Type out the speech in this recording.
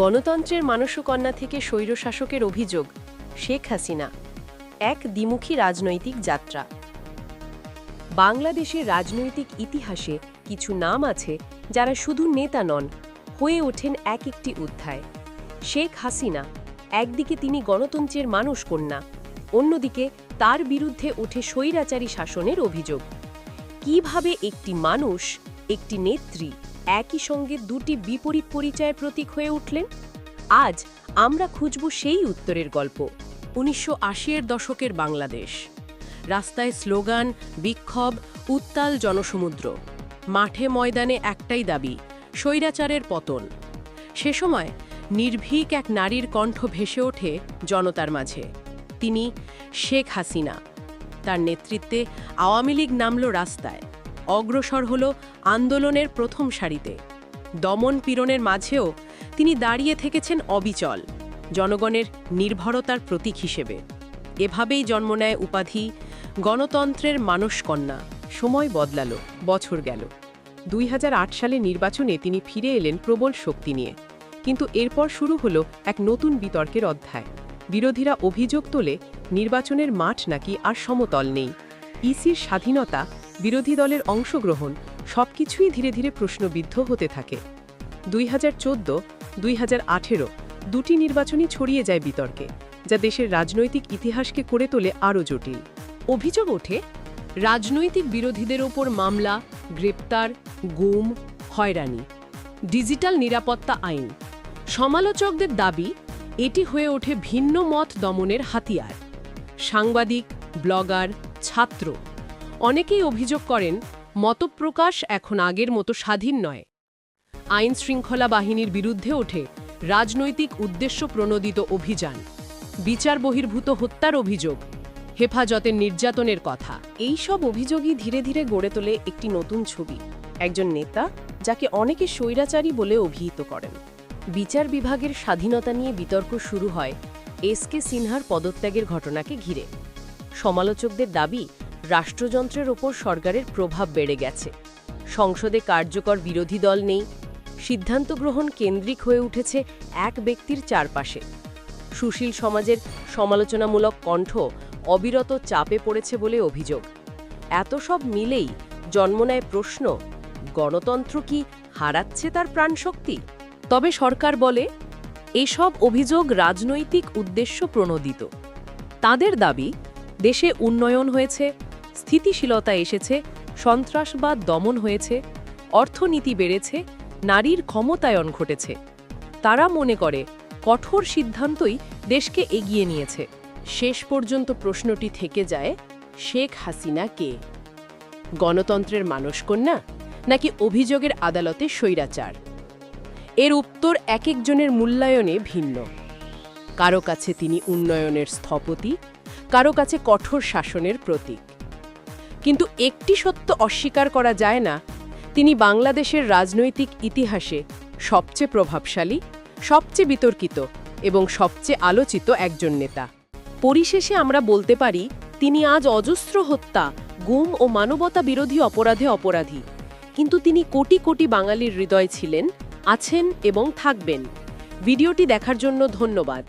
গণতন্ত্রের মানসকন্যা থেকে স্বৈরশাসকের অভিযোগ, শেখ হাসিনা, এক দ্বিমুখী রাজনৈতিক যাত্রা। বাংলাদেশের রাজনৈতিক ইতিহাসে কিছু নাম আছে যারা শুধু নেতা নন, হয়ে ওঠেন এক একটি অধ্যায়। শেখ হাসিনা, একদিকে তিনি গণতন্ত্রের মানুষ কন্যা অন্যদিকে তার বিরুদ্ধে ওঠে স্বৈরাচারী শাসনের অভিযোগ। কীভাবে একটি মানুষ, একটি নেত্রী একই সঙ্গে দুটি বিপরীত পরিচয়ের প্রতীক হয়ে উঠলেন। আজ আমরা খুঁজব সেই উত্তরের গল্প, উনিশশো এর দশকের বাংলাদেশ। রাস্তায় স্লোগান, বিক্ষোভ, উত্তাল জনসমুদ্র। মাঠে ময়দানে একটাই দাবি, স্বৈরাচারের পতন। সে সময় নির্ভীক এক নারীর কণ্ঠ ভেসে ওঠে জনতার মাঝে। তিনি শেখ হাসিনা। তার নেতৃত্বে আওয়ামী লীগ নামল রাস্তায়। অগ্রসর হল আন্দোলনের প্রথম সারিতে। দমন পীড়নের মাঝেও তিনি দাঁড়িয়ে থেকেছেন অবিচল, জনগণের নির্ভরতার প্রতীক হিসেবে। এভাবেই জন্ম নেয় উপাধি, গণতন্ত্রের মানসকন্যা। সময় বদলালো, বছর গেল। দুই হাজার আট সালে নির্বাচনে তিনি ফিরে এলেন প্রবল শক্তি নিয়ে। কিন্তু এরপর শুরু হলো এক নতুন বিতর্কের অধ্যায়। বিরোধীরা অভিযোগ তোলে, নির্বাচনের মাঠ নাকি আর সমতল নেই। ইসির স্বাধীনতা বিরোধী দলের অংশগ্রহণ সবকিছুই ধীরে ধীরে প্রশ্নবিদ্ধ হতে থাকে। দুই হাজার চোদ্দ, দুই হাজার আঠেরো দুটি নির্বাচনই ছড়িয়ে যায় বিতর্কে, যা দেশের রাজনৈতিক ইতিহাসকে করে তোলে আরও জটিল। অভিযোগ ওঠে, রাজনৈতিক বিরোধীদের ওপর মামলা, গ্রেপ্তার, গুম, হয়রানি। ডিজিটাল নিরাপত্তা আইন। সমালোচকদের দাবি, এটি হয়ে ওঠে ভিন্ন মত দমনের হাতিয়ার। সাংবাদিক, ব্লগার, ছাত্র। অনেকেই অভিযোগ করেন, মতপ্রকাশ এখন আগের মতো স্বাধীন নয়। আইন শৃঙ্খলা বাহিনীর বিরুদ্ধে ওঠে রাজনৈতিক উদ্দেশ্য প্রণোদিত অভিযান। বিচার বহির্ভূত হত্যার অভিযোগ হেফাজতের নির্যাতনের কথা। এই সব অভিযোগই ধীরে ধীরে গড়ে তোলে একটি নতুন ছবি, একজন নেতা যাকে অনেকে স্বৈরাচারী বলে অভিহিত করেন। বিচার বিভাগের স্বাধীনতা নিয়ে বিতর্ক শুরু হয় এস কে সিনহার পদত্যাগের ঘটনাকে ঘিরে। সমালোচকদের দাবি রাষ্ট্রযন্ত্রের ওপর সরকারের প্রভাব বেড়ে গেছে। সংসদে কার্যকর বিরোধী দল নেই। সিদ্ধান্ত গ্রহণ কেন্দ্রিক হয়ে উঠেছে এক ব্যক্তির চারপাশে। সুশীল সমাজের সমালোচনামূলক কণ্ঠ অবিরত চাপে পড়েছে বলে অভিযোগ। এত সব মিলেই জন্ম নেয় প্রশ্ন, গণতন্ত্র কি হারাচ্ছে তার প্রাণশক্তি? তবে সরকার বলে, এসব অভিযোগ রাজনৈতিক উদ্দেশ্য প্রণোদিত। তাদের দাবি, দেশে উন্নয়ন হয়েছে স্থিতিশীলতা এসেছে সন্ত্রাসবাদ দমন হয়েছে, অর্থনীতি বেড়েছে, নারীর ক্ষমতায়ন ঘটেছে। তারা মনে করে, কঠোর সিদ্ধান্তই দেশকে এগিয়ে নিয়েছে। শেষ পর্যন্ত প্রশ্নটি থেকে যায়, শেখ হাসিনা কে? গণতন্ত্রের মানসকন্যা নাকি অভিযোগের আদালতে স্বৈরাচার? এর উত্তর এক একজনের মূল্যায়নে ভিন্ন। কারও কাছে তিনি উন্নয়নের স্থপতি, কারও কাছে কঠোর শাসনের প্রতীক। কিন্তু একটি সত্য অস্বীকার করা যায় না। তিনি বাংলাদেশের রাজনৈতিক ইতিহাসে সবচেয়ে প্রভাবশালী, সবচেয়ে বিতর্কিত এবং সবচেয়ে আলোচিত একজন নেতা। পরিশেষে আমরা বলতে পারি, তিনি আজ অজস্র হত্যা, গুম ও মানবতা বিরোধী অপরাধে অপরাধী। কিন্তু তিনি কোটি কোটি বাঙালির হৃদয় ছিলেন, আছেন এবং থাকবেন। ভিডিওটি দেখার জন্য ধন্যবাদ।